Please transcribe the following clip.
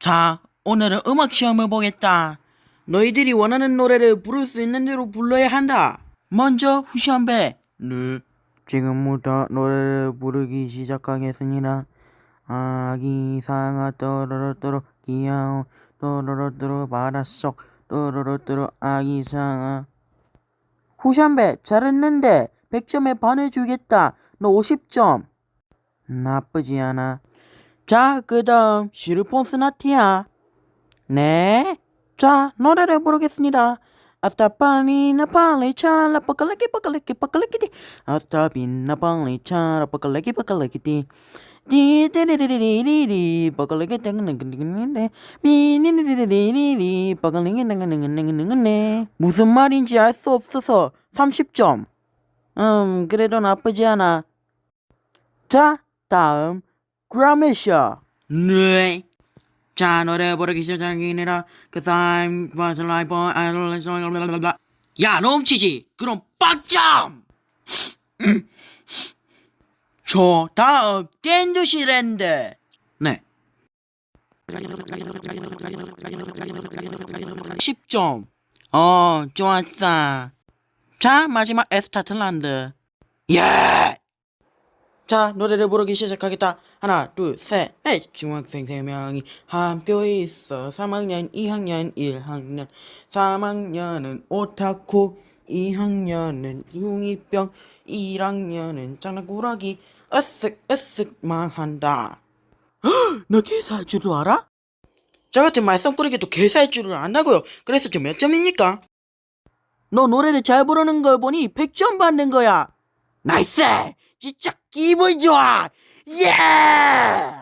자, 오늘은 음악 시험을 보겠다. 너희들이 원하는 노래를 부를 수 있는 대로 불러야 한다. 먼저 후시한배. 네. 지금부터 노래를 부르기 시작하겠습니다. 아기 상아 또로로또로 귀여운 또로로또로 바닷속 또로로또로 아기 상아 후시한배 잘했는데 100점에 반을 주겠다. 너 50점. 나쁘지 않아. 자, 그 다음 시르폰스나티아. 네. 자, 노래를 부르겠습니다. 아스타 파니나 빨리 찰라 빠깔레기 빠깔레기 빠깔레기디 아스타비나 빨리 찰라 빠깔레기 빠깔레기디 디디리리리리리 빠깔레기 땡글랭글랭글랭 비니리리리리리 빠깔랭글랭글랭글랭글랭 무슨 말인지 알 수 없어서 30점 음 그래도 나쁘지 않아 자 다음 그라미샤 네 자, 노래 부르기 시작하기니라. 그 사람, 맞을 라이브, 아이돌, 야, 넘치지? 그럼 빡점! 저, 다음, 댄드시랜드. 네. 10점. 어, 좋았어. 자, 마지막 에스타틀란드. 예! 자, 노래를 부르기 시작하겠다. 하나, 둘, 셋, 넷. 중학생 세명이 함께 있어. 3학년, 2학년, 1학년. 3학년은 오타쿠, 2학년은 중2병, 1학년은 장난꾸러기, 으쓱, 으쓱만 한다. 너 개사할 줄을 알아? 저 같은 말썽꾸러기도 개사할 줄을 안다고요. 그래서 저몇 점입니까? 너 노래를 잘 부르는 걸 보니 100점 받는 거야. 나이스! 진짜 기분 좋아! 예!